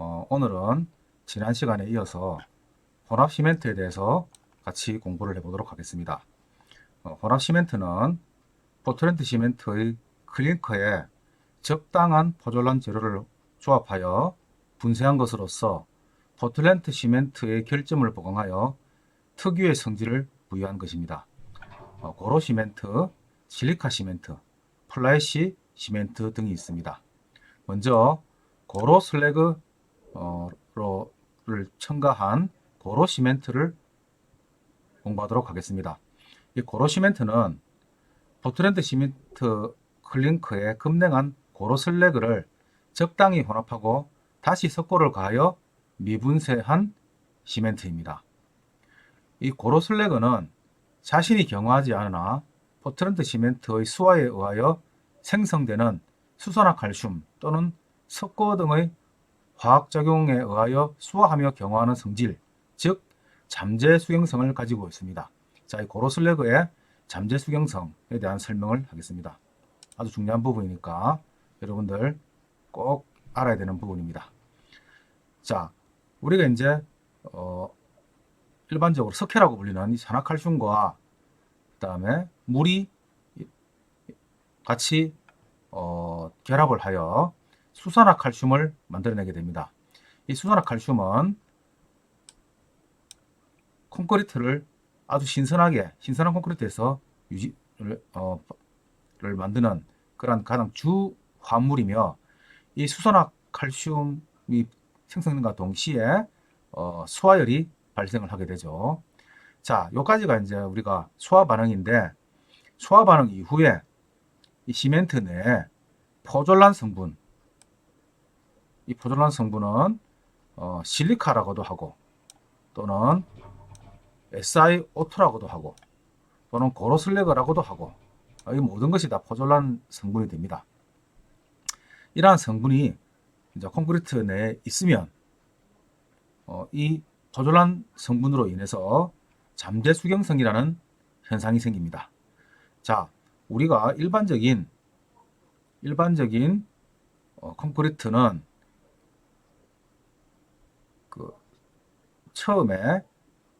어, 오늘은 지난 시간에 이어서 혼합 시멘트에 대해서 같이 공부를 해보도록 하겠습니다. 어, 혼합 시멘트는 포트랜드 시멘트의 클링커에 적당한 포졸란 재료를 조합하여 분쇄한 것으로서 포틀랜드 시멘트의 결점을 보강하여 특유의 성질을 부여한 것입니다. 어, 고로 시멘트, 실리카 시멘트, 플라이시 시멘트 등이 있습니다. 먼저 고로 슬래그 어, 로를 첨가한 고로 시멘트를 공부하도록 하겠습니다. 이 고로 시멘트는 포트랜드 시멘트 클링크에 급냉한 고로 슬래그를 적당히 혼합하고 다시 석고를 가하여 미분쇄한 시멘트입니다. 이 고로 슬래그는 자신이 경화하지 않으나 포트랜드 시멘트의 수화에 의하여 생성되는 수소나 칼슘 또는 석고 등의 화학작용에 의하여 수화하며 경화하는 성질, 즉 잠재 수경성을 가지고 있습니다. 자, 이 고로 슬래그의 잠재 수경성에 대한 설명을 하겠습니다. 아주 중요한 부분이니까 여러분들 꼭 알아야 되는 부분입니다. 자, 우리가 이제 어, 일반적으로 석회라고 불리는 이 산화칼슘과 그다음에 물이 같이 어, 결합을 하여 수산화 칼슘을 만들어내게 됩니다. 이 수산화 칼슘은 콘크리트를 아주 신선하게 신선한 콘크리트에서 유지를 어, 를 만드는 그런 가장 주 화물이며 이 수산화 칼슘이 생성된과 동시에 어, 소화열이 발생을 하게 되죠. 자, 요까지가 이제 우리가 소화 반응인데 소화 반응 이후에 이 시멘트 내에 포졸란 성분 이 포졸란 성분은 어, 실리카라고도 하고 또는 SiO2라고도 하고 또는 고로슬래그라고도 하고 어, 이 모든 것이 다 포졸란 성분이 됩니다. 이러한 성분이 이제 콘크리트 내에 있으면 어, 이 포졸란 성분으로 인해서 잠재 수경성이라는 현상이 생깁니다. 자, 우리가 일반적인 일반적인 어, 콘크리트는 처음에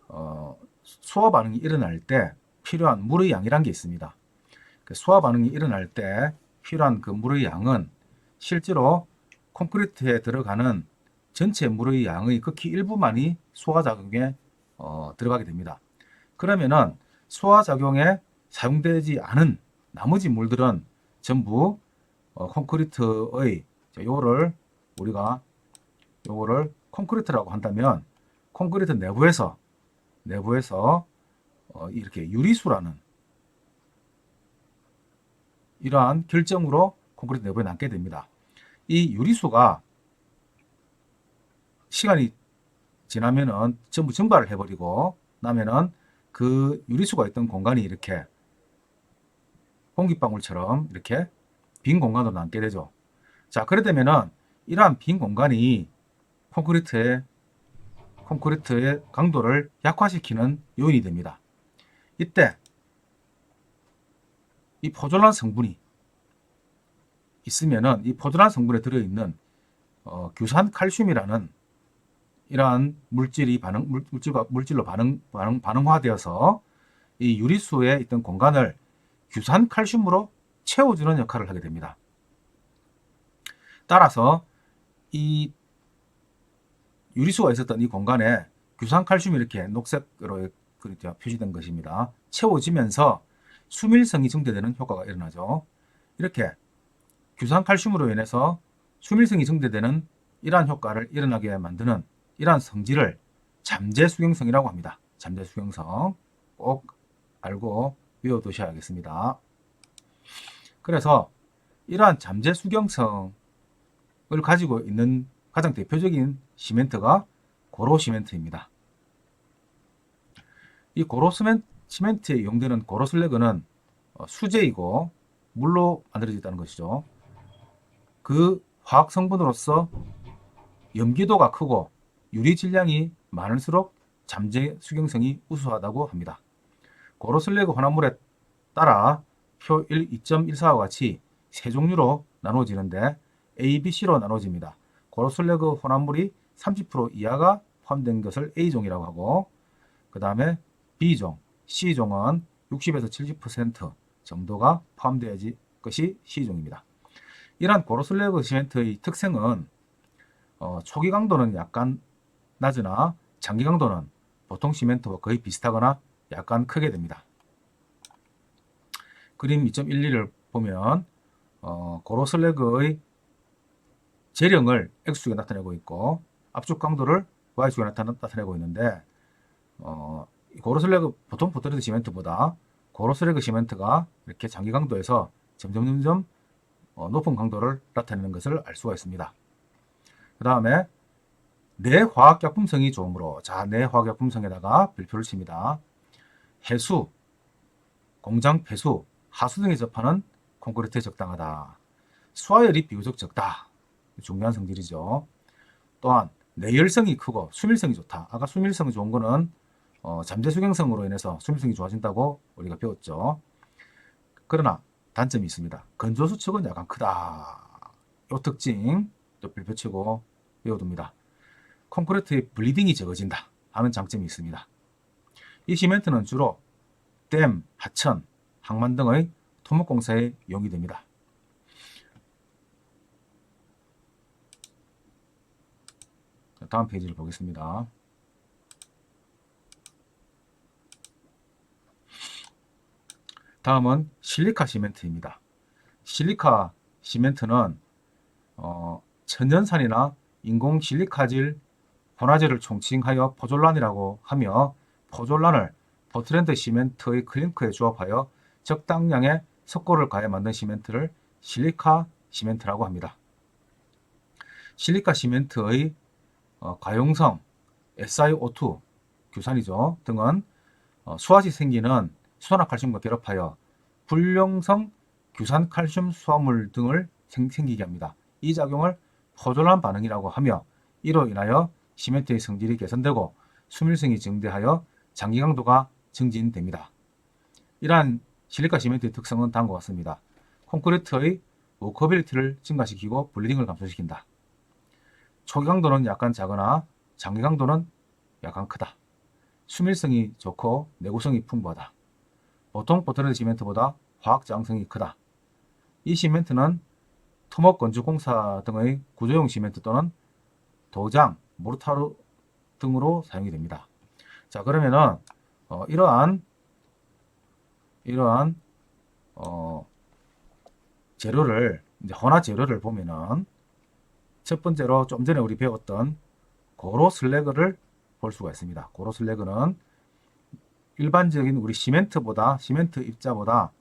어, 소화 반응이 일어날 때 필요한 물의 양이란 게 있습니다. 그 소화 반응이 일어날 때 필요한 그 물의 양은 실제로 콘크리트에 들어가는 전체 물의 양의 극히 일부만이 소화 작용에 어, 들어가게 됩니다. 그러면은 소화 작용에 사용되지 않은 나머지 물들은 전부 어, 콘크리트의 자, 요거를 우리가 요거를 콘크리트라고 한다면 콘크리트 내부에서 내부에서 어, 이렇게 유리수라는 이러한 결정으로 콘크리트 내부에 남게 됩니다. 이 유리수가 시간이 지나면은 전부 증발을 해버리고 나면은 그 유리수가 있던 공간이 이렇게 공기방울처럼 이렇게 빈 공간으로 남게 되죠. 자, 그래 되면은 이러한 빈 공간이 콘크리트의 콘크리트의 강도를 약화시키는 요인이 됩니다. 이때 이 포졸란 성분이 있으면은 이 포졸란 성분에 들어있는 어, 규산 칼슘이라는 이러한 물질이 반응 물, 물질과 물질로 반응 반응 반응화되어서 이 유리수에 있던 공간을 규산 칼슘으로 채워주는 역할을 하게 됩니다. 따라서 이 유리수가 있었던 이 공간에 규산 칼슘이 이렇게 녹색으로. 표시된 것입니다. 채워지면서 수밀성이 증대되는 효과가 일어나죠. 이렇게 규산 칼슘으로 인해서 수밀성이 증대되는 이러한 효과를 일어나게 만드는 이러한 성질을 잠재 수경성이라고 합니다. 잠재 수경성 꼭 알고 외워두셔야겠습니다. 그래서 이러한 잠재 수경성을 가지고 있는 가장 대표적인 시멘트가 고로 시멘트입니다. 이 고로 시멘트에 이용되는 고로 슬래그는 어, 수제이고 물로 만들어져 있다는 것이죠. 그 화학 성분으로서 염기도가 크고 유리 질량이 많을수록 잠재 수경성이 우수하다고 합니다. 고로 슬래그 혼합물에 따라 표 1, 2.14와 같이 세 종류로 나눠지는데 A, B, C로 나눠집니다. 고로 슬래그 혼합물이 30% 이하가 포함된 것을 A종이라고 하고 그 다음에 B종, C종은 60에서 70% 정도가 포함되어야지 것이 C종입니다. 이러한 고로슬래그 시멘트의 특성은 어, 초기 강도는 약간 낮으나 장기 강도는 보통 시멘트와 거의 비슷하거나 약간 크게 됩니다. 그림 2.12를 보면 어, 고로슬래그의 재령을 X축에 나타내고 있고 압축 강도를 Y축에 나타내, 나타내고 있는데 어, 이 고로슬래그 보통 포트레드 시멘트보다 고로슬래그 시멘트가 이렇게 장기 강도에서 점점 점점 어, 높은 강도를 나타내는 것을 알 수가 있습니다. 그 다음에 내 화학약품성이 좋으므로 자, 내 화학약품성에다가 별표를 칩니다. 해수, 공장 폐수, 하수 등에 접하는 콘크리트에 적당하다. 수화열이 비교적 적다. 중요한 성질이죠. 또한 내열성이 크고 수밀성이 좋다. 아까 수밀성이 좋은 거는 어, 잠재 수경성으로 인해서 수밀성이 좋아진다고 우리가 배웠죠. 그러나 단점이 있습니다. 건조 수축은 약간 크다. 이 특징 또 별표치고 외워둡니다. 콘크리트의 블리딩이 적어진다 하는 장점이 있습니다. 이 시멘트는 주로 댐, 하천, 항만 등의 토목공사에 이용이 됩니다. 다음 페이지를 보겠습니다. 다음은 실리카 시멘트입니다. 실리카 시멘트는 어, 천연산이나 인공 실리카질 혼화제를 총칭하여 포졸란이라고 하며 포졸란을 포트랜드 시멘트의 클링크에 조합하여 적당량의 석고를 가해 만든 시멘트를 실리카 시멘트라고 합니다. 실리카 시멘트의 어, 가용성 SiO2 규산이죠 등은 어, 수화시 생기는 수산화칼슘과 결합하여 불용성 규산칼슘 수화물 등을 생, 생기게 합니다. 이 작용을 포졸란 반응이라고 하며 이로 인하여 시멘트의 성질이 개선되고 수밀성이 증대하여 장기 강도가 증진됩니다. 이러한 실리카 시멘트의 특성은 다음과 같습니다. 콘크리트의 워커빌리티를 증가시키고 블리딩을 감소시킨다. 초기 강도는 약간 작으나 장기 강도는 약간 크다. 수밀성이 좋고 내구성이 풍부하다. 보통 포트레드 시멘트보다 화학 저항성이 크다. 이 시멘트는 토목 건축 공사 등의 구조용 시멘트 또는 도장, 모르타르 등으로 사용이 됩니다. 자 그러면은 어, 이러한 이러한 어, 재료를 이제 혼합 재료를 보면은 첫 번째로 좀 전에 우리 배웠던 고로 슬래그를 볼 수가 있습니다. 고로 슬래그는 일반적인 우리 시멘트보다 시멘트 입자보다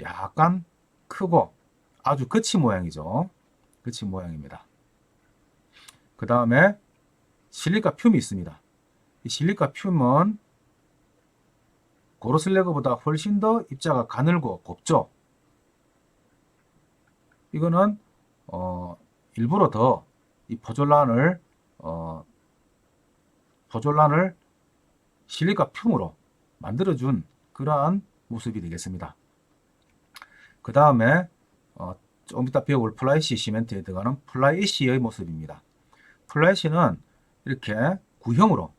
약간 크고 아주 거치 모양이죠. 거치 모양입니다. 그 다음에 실리카 퓸이 있습니다. 이 실리카 퓸은 고로 슬래그보다 훨씬 더 입자가 가늘고 곱죠. 이거는 어, 일부러 더이 포졸란을 어, 포졸란을 실리카 퓸으로 만들어준 그러한 모습이 되겠습니다. 그 다음에 어, 좀 이따 배워볼 플라이시 시멘트에 들어가는 플라이시의 모습입니다. 플라이시는 이렇게 구형으로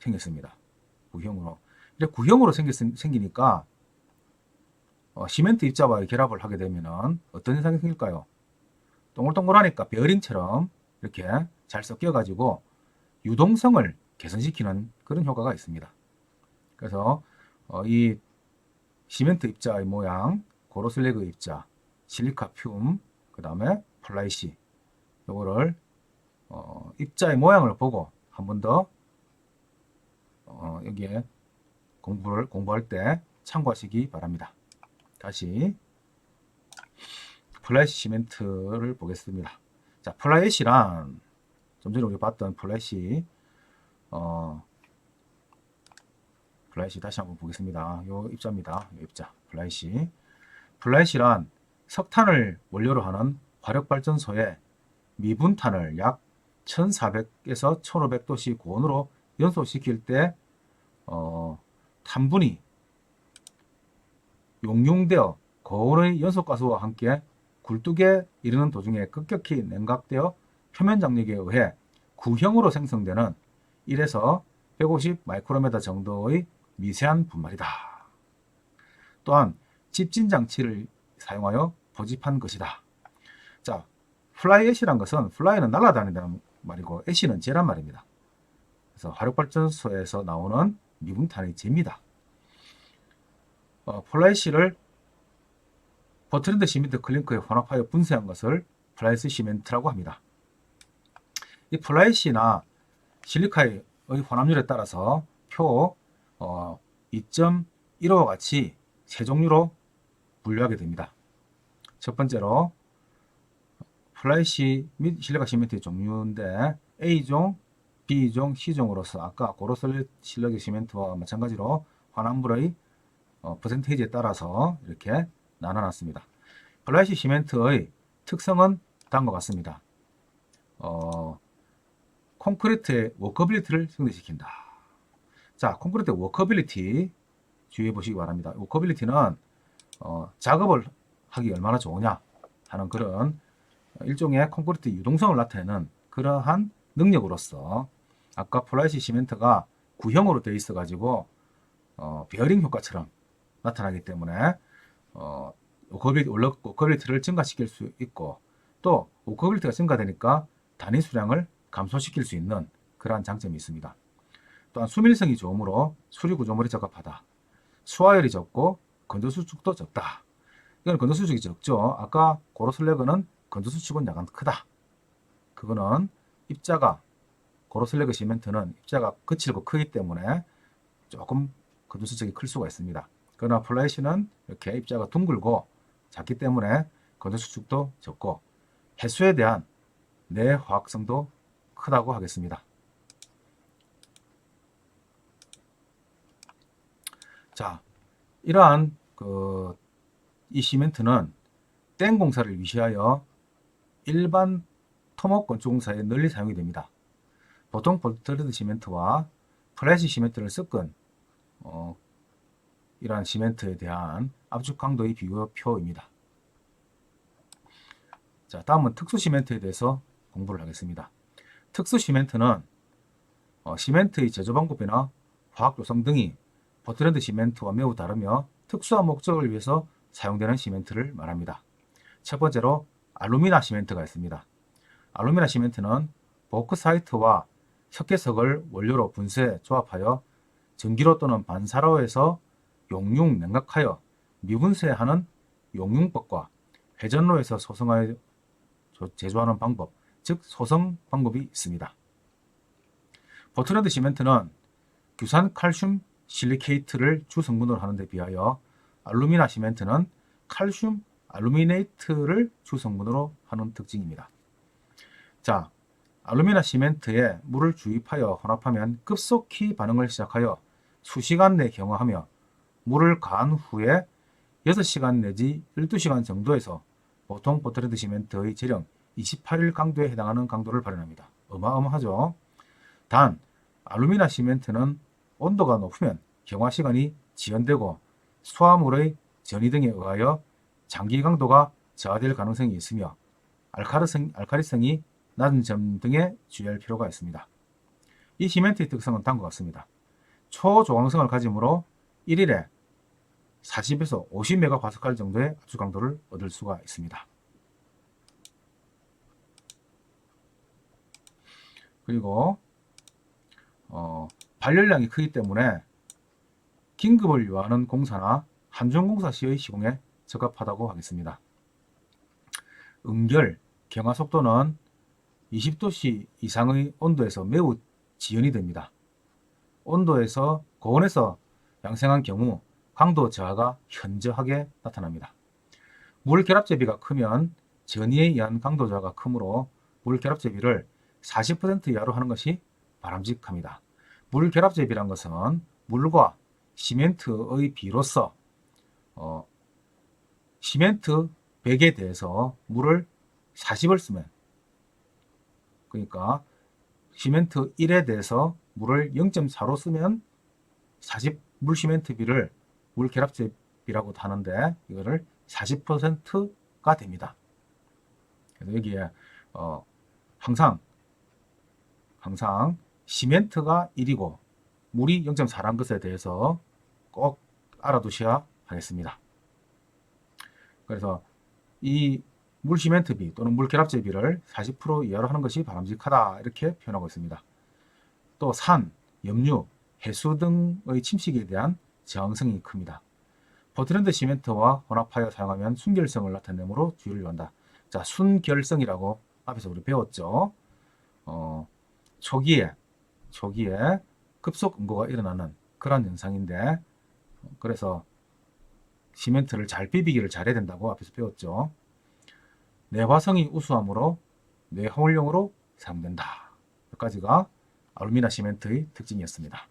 생겼습니다. 구형으로. 이렇게 구형으로 생겼, 생기니까 어, 시멘트 입자와 결합을 하게 되면 어떤 현상이 생길까요? 동글동글하니까 베어링처럼 이렇게 잘 섞여가지고 유동성을 개선시키는 그런 효과가 있습니다. 그래서 어, 이 시멘트 입자의 모양, 고로슬래그 입자, 실리카 퓸, 그 다음에 플라이시 요거를 어, 입자의 모양을 보고 한 번더 어, 여기에 공부를 공부할 때 참고하시기 바랍니다. 다시 플래시 시멘트를 보겠습니다. 자, 플래시란 좀 전에 우리 봤던 플래시 어, 플라이시 다시 한번 보겠습니다. 요 입자입니다. 요 입자 플라이시 플라이시란 석탄을 원료로 하는 화력발전소에 미분탄을 약 1400에서 1500도씨 고온으로 연소시킬 때 어, 탄분이 용융되어 거울의 연소가스와 함께 굴뚝에 이르는 도중에 급격히 냉각되어 표면 장력에 의해 구형으로 생성되는 1에서 150 마이크로메타 정도의 미세한 분말이다. 또한 집진 장치를 사용하여 포집한 것이다. 자, 플라이 애쉬란 것은 플라이는 날아다닌다는 말이고 애쉬는 재란 말입니다. 그래서 화력발전소에서 나오는 미분탄의 재입니다. 어, 플라이 씨를 버트랜드 시멘트 클링크에 혼합하여 분쇄한 것을 플라이스 시멘트라고 합니다. 이 플라이씨나 실리카의 혼합률에 따라서 표 어, 2.15와 같이 세 종류로 분류하게 됩니다. 첫 번째로 플라이시 및 실리카 시멘트의 종류인데 A종, B종, C종으로서 아까 고로솔 실력의 시멘트와 마찬가지로 환합물의 어, 퍼센테이지에 따라서 이렇게 나눠놨습니다. 플라이시 시멘트의 특성은 다음과 같습니다. 어, 콘크리트의 워커빌리티를 증대시킨다. 자, 콘크리트의 워커빌리티 주의해 보시기 바랍니다. 워커빌리티는 어, 작업을 하기 얼마나 좋으냐 하는 그런 일종의 콘크리트 유동성을 나타내는 그러한 능력으로서 아까 플라이시 시멘트가 구형으로 되어 있어 가지고 어, 베어링 효과처럼 나타나기 때문에 어, 워커빌리티, 워커빌리티를 증가시킬 수 있고 또 워커빌리티가 증가되니까 단위 수량을 감소시킬 수 있는 그러한 장점이 있습니다. 또한 수밀성이 좋으므로 수리 구조물이 적합하다. 수화열이 적고 건조 수축도 적다. 이건 건조 수축이 적죠. 아까 고로슬래그는 건조 수축은 약간 크다. 그거는 입자가 고로슬래그 시멘트는 입자가 거칠고 크기 때문에 조금 건조 수축이 클 수가 있습니다. 그러나 플라이시는 이렇게 입자가 둥글고 작기 때문에 건조 수축도 적고 해수에 대한 내 화학성도 크다고 하겠습니다. 자, 이러한 그 이 시멘트는 땡 공사를 위시하여 일반 토목 건축 공사에 널리 사용이 됩니다. 보통 볼트레드 시멘트와 플래시 시멘트를 섞은 어, 이러한 시멘트에 대한 압축 강도의 비교표입니다. 자, 다음은 특수 시멘트에 대해서 공부를 하겠습니다. 특수 시멘트는 어, 시멘트의 제조 방법이나 화학 조성 등이 버트랜드 시멘트와 매우 다르며 특수한 목적을 위해서 사용되는 시멘트를 말합니다. 첫 번째로 알루미나 시멘트가 있습니다. 알루미나 시멘트는 보크사이트와 석회석을 원료로 분쇄 조합하여 전기로 또는 반사로에서 용융 냉각하여 미분쇄하는 용융법과 회전로에서 소성하여 제조하는 방법, 즉 소성 방법이 있습니다. 버트랜드 시멘트는 규산 칼슘 실리케이트를 주성분으로 하는 데 비하여 알루미나 시멘트는 칼슘 알루미네이트를 주성분으로 하는 특징입니다. 자, 알루미나 시멘트에 물을 주입하여 혼합하면 급속히 반응을 시작하여 수시간 내 경화하며 물을 가한 후에 6시간 내지 12시간 정도에서 보통 포트레드 시멘트의 재령 28일 강도에 해당하는 강도를 발현합니다. 어마어마하죠. 단 알루미나 시멘트는 온도가 높으면 경화 시간이 지연되고 수화물의 전이 등에 의하여 장기 강도가 저하될 가능성이 있으며 알카리성, 알카리성이 낮은 점 등에 주의할 필요가 있습니다. 이 시멘트의 특성은 다음과 같습니다. 초조강성을 가지므로 1일에 40에서 50메가파스칼 정도의 압축 강도를 얻을 수가 있습니다. 그리고 어, 발열량이 크기 때문에 긴급을 요하는 공사나 한전공사 시의 시공에 적합하다고 하겠습니다. 응결, 경화 속도는 20도씨 이상의 온도에서 매우 지연이 됩니다. 온도에서 고온에서 양생한 경우 강도 저하가 현저하게 나타납니다. 물 결합 제비가 크면 전이에 의한 강도 저하가 크므로 물 결합 제비를 40% 이하로 하는 것이 바람직합니다. 물 결합 제비란 것은 물과 시멘트의 비로서 어, 시멘트 100에 대해서 물을 40을 쓰면 그러니까 시멘트 1에 대해서 물을 0.4로 쓰면 40 물 시멘트 비를 물 결합제 비라고 하는데 이거를 40%가 됩니다. 그래서 여기에 어, 항상 항상 시멘트가 1이고 물이 0.4라는 것에 대해서 꼭 알아두셔야 하겠습니다. 그래서 이 물 시멘트비 또는 물 결합제비를 40% 이하로 하는 것이 바람직하다 이렇게 표현하고 있습니다. 또 산, 염류, 해수 등의 침식에 대한 저항성이 큽니다. 포트랜드 시멘트와 혼합하여 사용하면 순결성을 나타내므로 주의를 요한다. 자, 순결성이라고 앞에서 우리 배웠죠. 어, 초기에 초기에 급속 응고가 일어나는 그런 현상인데 그래서 시멘트를 잘 비비기를 잘해야 된다고 앞에서 배웠죠. 내화성이 우수하므로 내화물용으로 사용된다. 여기까지가 알루미나 시멘트의 특징이었습니다.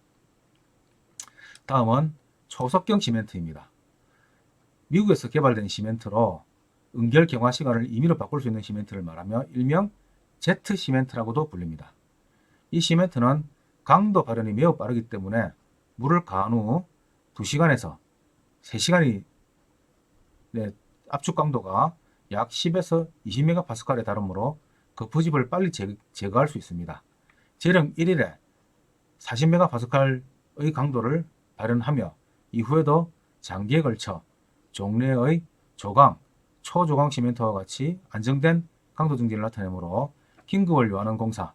다음은 초석경 시멘트입니다. 미국에서 개발된 시멘트로 응결 경화 시간을 임의로 바꿀 수 있는 시멘트를 말하며 일명 제트 시멘트라고도 불립니다. 이 시멘트는 강도 발현이 매우 빠르기 때문에 물을 가한 후 2시간에서 3시간이 네, 압축 강도가 약 10에서 20메가파스칼에 달하므로 거푸집을 빨리 제, 제거할 수 있습니다. 재령 1일에 40메가파스칼의 강도를 발현하며 이후에도 장기에 걸쳐 종래의 조강, 초조강 시멘트와 같이 안정된 강도 증진을 나타내므로 킹그월 요하는 공사,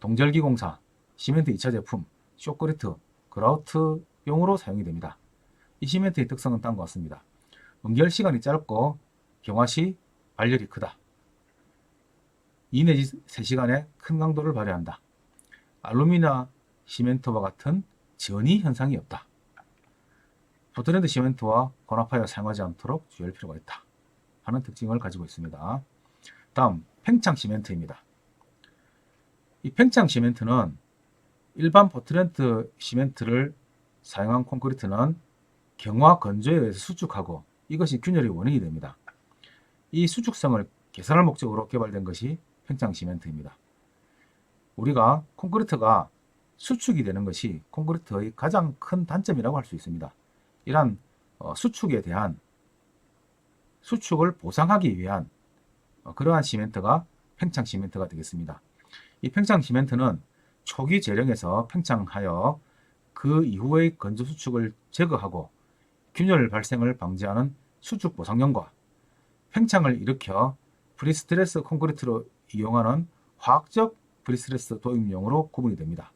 동절기 공사, 시멘트 2차 제품, 쇼크리트, 그라우트용으로 사용이 됩니다. 이 시멘트의 특성은 딴 것 같습니다. 응결 시간이 짧고 경화 시 발열이 크다. 2 내지 3시간에 큰 강도를 발휘한다. 알루미나 시멘트와 같은 전이 현상이 없다. 포트랜드 시멘트와 혼합하여 사용하지 않도록 주의할 필요가 있다. 하는 특징을 가지고 있습니다. 다음 팽창 시멘트입니다. 이 팽창 시멘트는 일반 포트랜드 시멘트를 사용한 콘크리트는 경화 건조에 의해서 수축하고 이것이 균열의 원인이 됩니다. 이 수축성을 개선할 목적으로 개발된 것이 팽창 시멘트입니다. 우리가 콘크리트가 수축이 되는 것이 콘크리트의 가장 큰 단점이라고 할 수 있습니다. 이러한 어, 수축에 대한 수축을 보상하기 위한 어, 그러한 시멘트가 팽창 시멘트가 되겠습니다. 이 팽창 시멘트는 초기 재령에서 팽창하여 그 이후의 건조 수축을 제거하고 균열 발생을 방지하는 수축 보상용과 팽창을 일으켜 프리스트레스 콘크리트로 이용하는 화학적 프리스트레스 도입용으로 구분이 됩니다.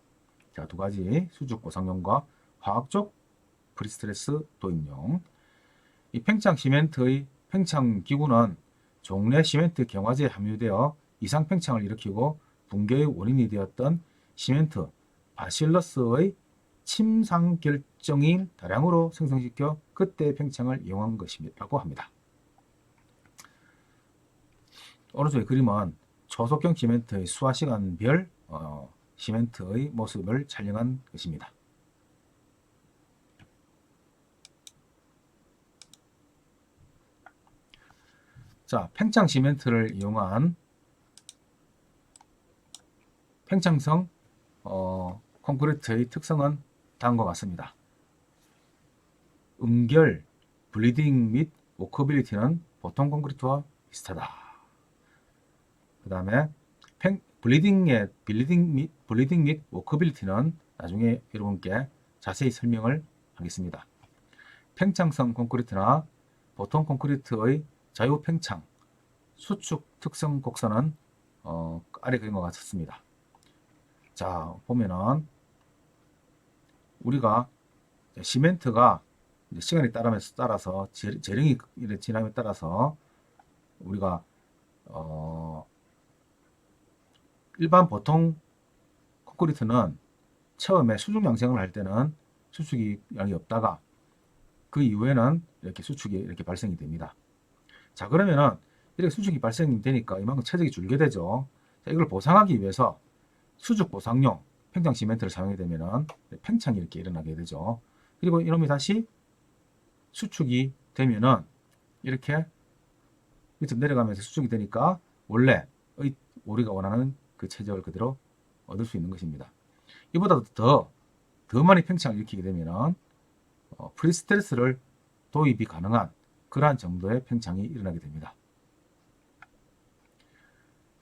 자, 두 가지 수축 보상용과 화학적 프리스트레스 도입용. 이 팽창 시멘트의 팽창 기구는 종래 시멘트 경화제에 함유되어 이상 팽창을 일으키고 붕괴의 원인이 되었던 시멘트 바실러스의 침상 결정이 다량으로 생성시켜 그때 팽창을 이용한 것이라고 합니다. 오른쪽의 그림은 초속경 시멘트의 수화 시간별 어, 시멘트의 모습을 촬영한 것입니다. 자, 팽창 시멘트를 이용한 팽창성 어, 콘크리트의 특성은 다음과 같습니다. 음결, 블리딩 및 워커빌리티는 보통 콘크리트와 비슷하다. 그 다음에 블리딩의 블리딩 및 블리딩 및 워커빌리티는 나중에 여러분께 자세히 설명을 하겠습니다. 팽창성 콘크리트나 보통 콘크리트의 자유 팽창, 수축 특성 곡선은 어, 아래 것 같습니다. 자 보면은 우리가 시멘트가 시간이 따라면서 따라서 재령이 지남에 따라서 우리가 어 일반 보통 콘크리트는 처음에 수축 양생을 할 때는 수축이 양이 없다가 그 이후에는 이렇게 수축이 이렇게 발생이 됩니다. 자 그러면은 이렇게 수축이 발생되니까 이만큼 체적이 줄게 되죠. 자, 이걸 보상하기 위해서 수축 보상용 팽창 시멘트를 사용하게 되면은 팽창이 이렇게 일어나게 되죠. 그리고 이놈이 다시 수축이 되면은 이렇게 밑으로 내려가면서 수축이 되니까 원래 우리가 원하는 그 체적을 그대로 얻을 수 있는 것입니다. 이보다 더, 더 많이 팽창을 일으키게 되면은 어, 프리스트레스를 도입이 가능한 그러한 정도의 팽창이 일어나게 됩니다.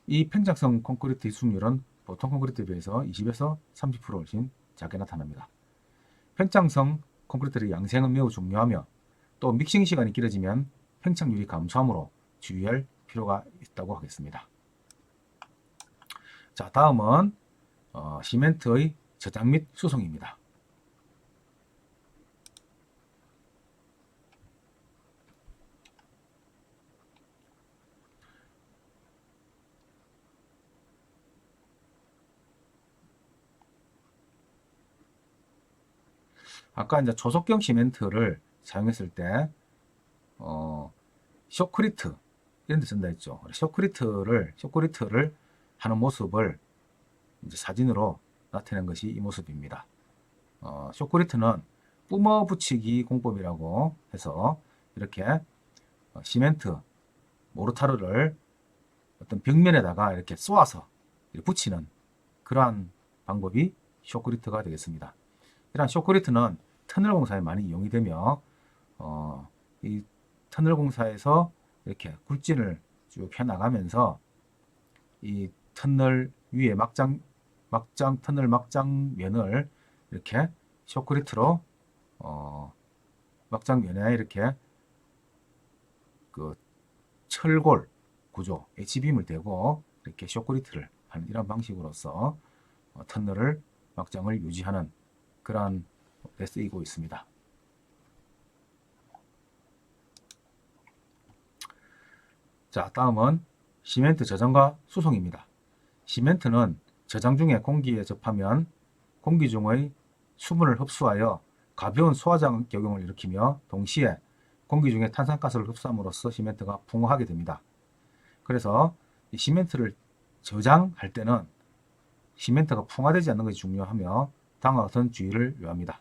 이 팽창성 콘크리트 희숙률은 보통 콘크리트에 비해서 20에서 30% 훨씬 작게 나타납니다. 팽창성 콘크리트의 양생은 매우 중요하며 또 믹싱 시간이 길어지면 팽창률이 감소하므로 주의할 필요가 있다고 하겠습니다. 자, 다음은 어, 시멘트의 저장 및 수송입니다. 아까 이제 조속경 시멘트를 사용했을 때, 어, 쇼크리트, 이런 데 쓴다 했죠. 쇼크리트를, 쇼크리트를 하는 모습을 이제 사진으로 나타낸 것이 이 모습입니다. 어, 쇼크리트는 뿜어 붙이기 공법이라고 해서 이렇게 어, 시멘트, 모르타르를 어떤 벽면에다가 이렇게 쏘아서 붙이는 그러한 방법이 쇼크리트가 되겠습니다. 이러한 쇼크리트는 터널 공사에 많이 이용이 되며 어, 이 터널 공사에서 이렇게 굴진을 쭉 펴나가면서 이 터널 위에 막장 막장 터널 막장 면을 이렇게 쇼크리트로 어, 막장 면에 이렇게 그 철골 구조 H빔을 대고 이렇게 쇼크리트를 하는 이런 방식으로서 어, 터널을 막장을 유지하는 그러한 데 쓰이고 있습니다. 자, 다음은 시멘트 저장과 수송입니다. 시멘트는 저장 중에 공기에 접하면 공기 중의 수분을 흡수하여 가벼운 소화장 작용을 일으키며 동시에 공기 중에 탄산가스를 흡수함으로써 시멘트가 풍화하게 됩니다. 그래서 이 시멘트를 저장할 때는 시멘트가 풍화되지 않는 것이 중요하며 같은 주의를 요합니다.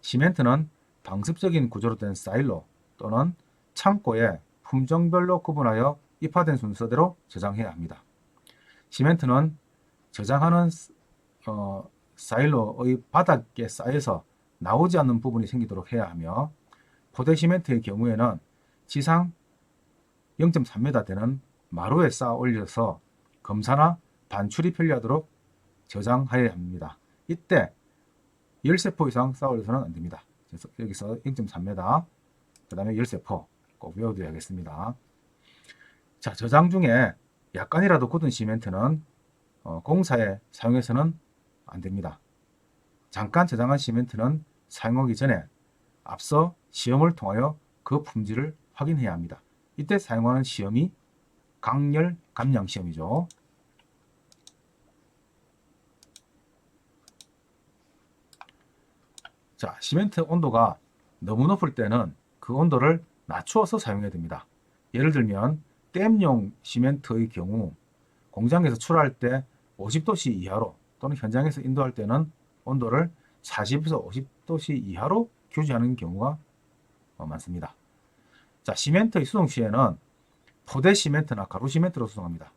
시멘트는 방습적인 구조로 된 사일로 또는 창고에 품종별로 구분하여 입화된 순서대로 저장해야 합니다. 시멘트는 저장하는 어, 사일로의 바닥에 쌓여서 나오지 않는 부분이 생기도록 해야 하며 포대 시멘트의 경우에는 지상 0.3m 되는 마루에 쌓아 올려서 검사나 반출이 편리하도록 저장하여야 합니다. 이때 10세포 이상 쌓아 올려서는 안 됩니다. 그래서 여기서 0.3m 그 다음에 10세포 꼭 외워둬야겠습니다. 자 저장 중에 약간이라도 굳은 시멘트는 어, 공사에 사용해서는 안 됩니다. 잠깐 저장한 시멘트는 사용하기 전에 앞서 시험을 통하여 그 품질을 확인해야 합니다. 이때 사용하는 시험이 강열 감량 시험이죠. 자, 시멘트 온도가 너무 높을 때는 그 온도를 낮추어서 사용해야 됩니다. 예를 들면 댐용 시멘트의 경우 공장에서 출하할 때 50도씨 이하로 또는 현장에서 인도할 때는 온도를 40에서 50도씨 이하로 유지하는 경우가 어, 많습니다. 자, 시멘트의 수송 시에는 포대 시멘트나 가루 시멘트로 수송합니다.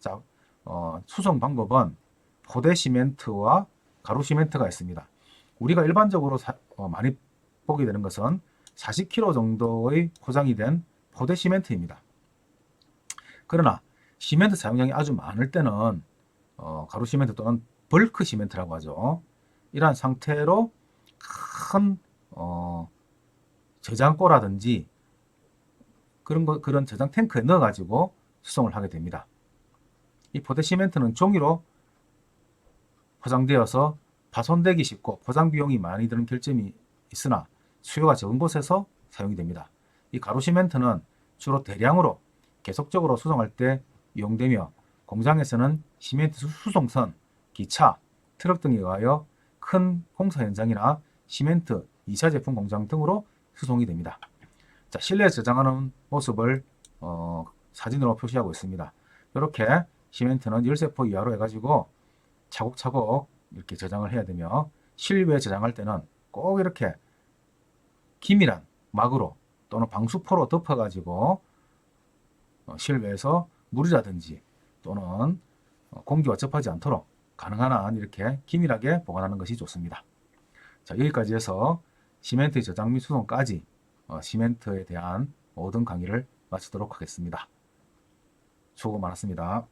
자, 어, 수송 방법은 포대 시멘트와 가루 시멘트가 있습니다. 우리가 일반적으로 사, 어, 많이 보게 되는 것은 40kg 정도의 포장이 된 포대 시멘트입니다. 그러나 시멘트 사용량이 아주 많을 때는 어, 가루 시멘트 또는 벌크 시멘트라고 하죠. 이러한 상태로 큰 어, 저장고라든지 그런 거 그런 저장 탱크에 넣어 가지고 수송을 하게 됩니다. 이 포대 시멘트는 종이로 포장되어서 파손되기 쉽고 포장 비용이 많이 드는 결점이 있으나 수요가 적은 곳에서 사용이 됩니다. 이 가루 시멘트는 주로 대량으로 계속적으로 수송할 때 이용되며 공장에서는 시멘트 수송선, 기차, 트럭 등에 의하여 큰 공사 현장이나 시멘트 2차 제품 공장 등으로 수송이 됩니다. 자, 실내에 저장하는 모습을 어, 사진으로 표시하고 있습니다. 이렇게 시멘트는 10세포 이하로 해가지고 차곡차곡 이렇게 저장을 해야 되며 실외에 저장할 때는 꼭 이렇게 기밀한 막으로 또는 방수포로 덮어가지고 어, 실외에서 물이라든지 또는 어, 공기와 접하지 않도록 가능한 한 이렇게 기밀하게 보관하는 것이 좋습니다. 자 여기까지 해서 시멘트 저장 및 수송까지 어, 시멘트에 대한 모든 강의를 마치도록 하겠습니다. 수고 많았습니다.